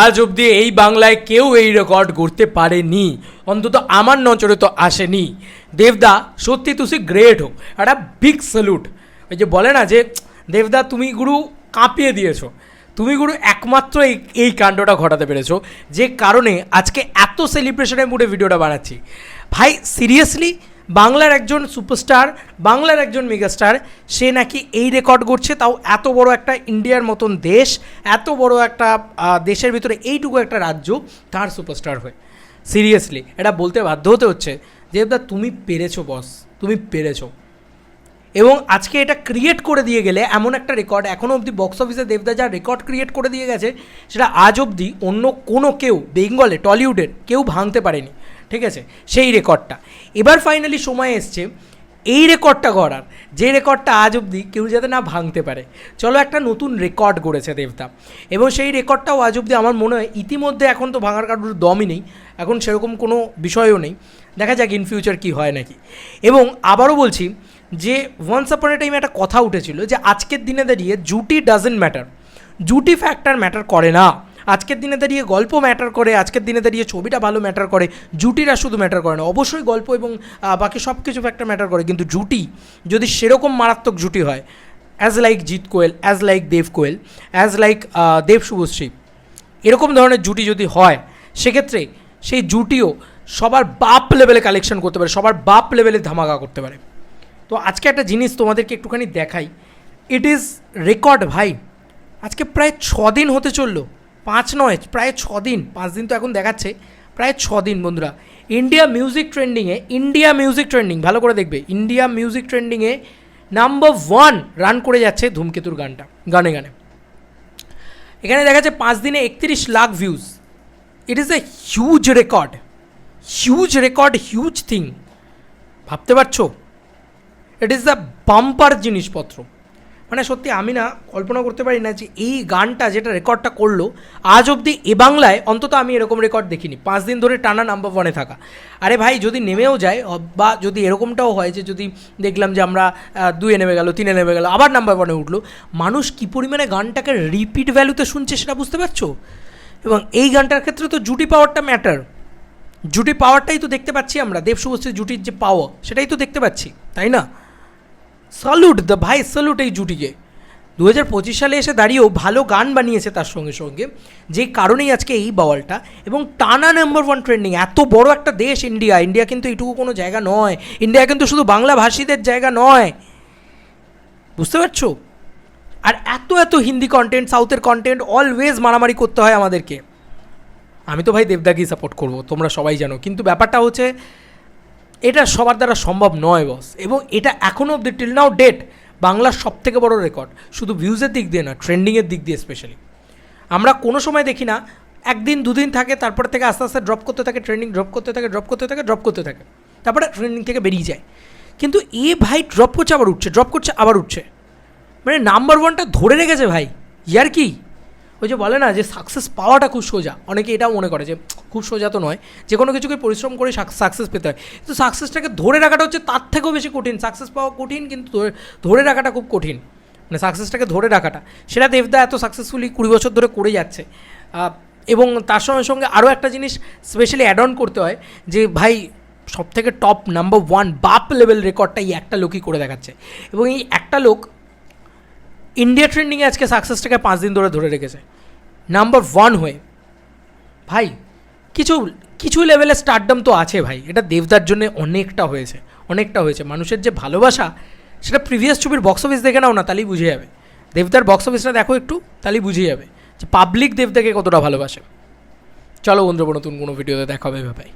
আজ অবধি এই বাংলায় কেউ এই রেকর্ড করতে পারেনি। অন্তত আমার নজরে তো আসেনি। দেবদা, সত্যি তুই গ্রেট হো। একটা বিগ স্যালুট ওই যে বলে না যে, দেবদা, তুমি গুরু কাঁপিয়ে দিয়েছ। তুমি গুরু একমাত্র এই এই কাণ্ডটা ঘটাতে পেরেছ। যে কারণে আজকে এত সেলিব্রেশনের মুডে ভিডিওটা বানাচ্ছি। ভাই সিরিয়াসলি বাংলার একজন সুপারস্টার, বাংলার একজন মেগাস্টার, সে নাকি এই রেকর্ড করছে তাও এত বড় একটা ইন্ডিয়ার মতন দেশ, এত বড় একটা দেশের ভিতরে এইটুকু একটা রাজ্য তার সুপারস্টার হয়ে। সিরিয়াসলি, এটা বলতে বাধ্য হতে হচ্ছে যে তুমি পেরেছ, বস, তুমি পেরেছ। এবং আজকে এটা ক্রিয়েট করে দিয়ে গেলে এমন একটা রেকর্ড এখনও অবধি বক্স অফিসে দেবদা যা রেকর্ড ক্রিয়েট করে দিয়ে গেছে, সেটা আজ অবধি অন্য কোনো কেউ, বেঙ্গলে, টলিউডের, কেউ ভাঙতে পারেনি। ঠিক আছে? সেই রেকর্ডটা এবার ফাইনালি সময় এসছে এই রেকর্ডটা করার যে রেকর্ডটা আজ অবধি কেউ যাতে না ভাঙতে পারে। চলো একটা নতুন রেকর্ড করেছে দেবদা এবং সেই রেকর্ডটাও আজ অবধি আমার মনে হয় ইতিমধ্যে এখন তো ভাঙার কারোর দমই নেই, এখন সেরকম কোনো বিষয়ও নেই। দেখা যাক ইন ফিউচার কী হয় নাকি। এবং আবারও বলছি যে ওয়ান্স আপন এ টাইমে একটা কথা উঠেছিল যে, আজকের দিনে দাঁড়িয়ে জুটি ডাজেন্ট ম্যাটার জুটি ফ্যাক্টর ম্যাটার করে না। আজকের দিনে দাঁড়িয়ে গল্প ম্যাটার করে, আজকের দিনে দাঁড়িয়ে ছবিটা ভালো ম্যাটার করে, জুটিরা শুধু ম্যাটার করে না। অবশ্যই গল্প এবং বাকি সব কিছু ফ্যাক্টর ম্যাটার করে, কিন্তু জুটি যদি সেরকম মারাত্মক জুটি হয় as like Jeet Koel as like Dev Koel as like Dev Subhashree এরকম ধরনের জুটি যদি হয়, সেক্ষেত্রে সেই জুটিও সবার বাপ লেভেলে কালেকশন করতে পারে, সবার বাপ লেভেলে ধামাকা করতে পারে। তো আজকে একটা জিনিস তোমাদেরকে একটুখানি দেখাই। ইট ইজ রেকর্ড ভাই। আজকে প্রায় ছ দিন হতে চলল। পাঁচ নয়, প্রায় ছ দিন পাঁচ দিন তো এখন দেখাচ্ছে, প্রায় ছ দিন বন্ধুরা ইন্ডিয়া মিউজিক ট্রেন্ডিংয়ে ইন্ডিয়া মিউজিক ট্রেন্ডিং ভালো করে দেখবে ইন্ডিয়া মিউজিক ট্রেন্ডিংয়ে নাম্বার ওয়ান রান করে যাচ্ছে ধূমকেতুর গানটা, গানে গানে। এখানে দেখা যাচ্ছে পাঁচ দিনে একত্রিশ lakh views it is a huge record huge record huge thing ভাবতে পারছ? ইট ইজ দ্য বাম্পার জিনিসপত্র। মানে সত্যি আমি না কল্পনা করতে পারি না যে এই গানটা যেটা রেকর্ডটা করল, আজ অবধি এ বাংলায় অন্তত আমি এরকম রেকর্ড দেখিনি। পাঁচ দিন ধরে টানা নাম্বার ওয়ানে থাকা। আরে ভাই, যদি নেমেও যায় বা যদি এরকমটাও হয় যে যদি দেখলাম যে আমরা দুয়ে নেমে গেল, তিনে নেমে গেল, আবার নাম্বার ওয়ানে উঠল, মানুষ কী পরিমাণে গানটাকে রিপিট ভ্যালুতে শুনছে সেটা বুঝতে পারছ? এবং এই গানটার ক্ষেত্রে তো জুটি পাওয়ারটা ম্যাটার জুটি পাওয়ারটাই তো দেখতে পাচ্ছি আমরা দেব শুভশ্রী জুটির যে পাওয়ার সেটাই তো দেখতে পাচ্ছি, তাই না? স্যালুট দ্য ভাই স্যালুট এই জুটিকে। দু হাজার পঁচিশ সালে এসে দাঁড়িয়েও ভালো গান বানিয়েছে তার সঙ্গে সঙ্গে, যে কারণেই আজকে এই বাওয়ালটা। এবং টানা নাম্বার ওয়ান ট্রেন্ডিং এত বড় একটা দেশ ইন্ডিয়া। ইন্ডিয়া কিন্তু এইটুকু কোনো জায়গা নয়। ইন্ডিয়া কিন্তু শুধু বাংলা ভাষীদের জায়গা নয়। বুঝতে পারছ? আর এত এত হিন্দি কন্টেন্ট সাউথের কন্টেন্ট অলওয়েজ মারামারি করতে হয় আমাদেরকে। আমি তো ভাই দেবদাকেই সাপোর্ট করব, তোমরা সবাই জানো। কিন্তু ব্যাপারটা হচ্ছে এটা সবার দ্বারা সম্ভব নয় বস এবং এটা এখনও অব্দি টিল নাও ডেট বাংলার সব থেকে বড় রেকর্ড শুধু ভিউজের দিক দিয়ে না ট্রেন্ডিংয়ের দিক দিয়ে স্পেশালি আমরা কোনো সময় দেখি না, একদিন, দুদিন থাকে, তারপর থেকে আস্তে আস্তে ড্রপ করতে থাকে ট্রেন্ডিং ড্রপ করতে থাকে ড্রপ করতে থাকে ড্রপ করতে থাকে। তারপরে ট্রেন্ডিং থেকে বেরিয়ে যায়। কিন্তু এ ভাই ড্রপ করছে আবার উঠছে ড্রপ করছে আবার উঠছে। মানে নাম্বার ওয়ানটা ধরে রেখেছে ভাই। ইয়ার কি? ওই যে বলে না যে সাকসেস পাওয়াটা খুব সোজা। অনেকে এটাও মনে করে যে, খুব সোজা তো নয়। যে কোনো কিছুকে পরিশ্রম করে সাকসেস পেতে হয়। কিন্তু সাকসেসটাকে ধরে রাখাটা হচ্ছে তার থেকেও বেশি কঠিন। সাকসেস পাওয়া কঠিন, কিন্তু ধরে- রাখাটা খুব কঠিন। মানে সাকসেসটাকে ধরে রাখাটা। সেটা দেবদা এত সাকসেসফুলি কুড়ি বছর ধরে করে যাচ্ছে। এবং তার সঙ্গে সঙ্গে আরও একটা জিনিস স্পেশালি অ্যাড অন করতে হয় যে, ভাই সব থেকে টপ নাম্বার ওয়ান বাপ লেভেল রেকর্ডটা এই একটা লোকই করে দেখাচ্ছে। এবং এই একটা লোক ইন্ডিয়া ট্রেন্ডিংয়ে আজকে সাকসেসটাকে পাঁচ দিন ধরে ধরে রেখেছে। নাম্বার ওয়ান হয়ে। ভাই, কিছু কিছু লেভেলে স্টারডম তো আছে ভাই। এটা দেবদার জন্য অনেকটা হয়েছে অনেকটা হয়েছে। মানুষের যে ভালোবাসা, সেটা প্রিভিয়াস ছবির বক্স অফিস দেখে নাও না, তাহলেই বুঝে যাবে। দেবদার বক্স অফিসটা দেখো একটু, তাহলেই বুঝে যাবে যে পাবলিক দেবদাকে কতটা ভালোবাসে। চলো বন্ধুরা, নতুন কোনো ভিডিওতে দেখা হবে ভাই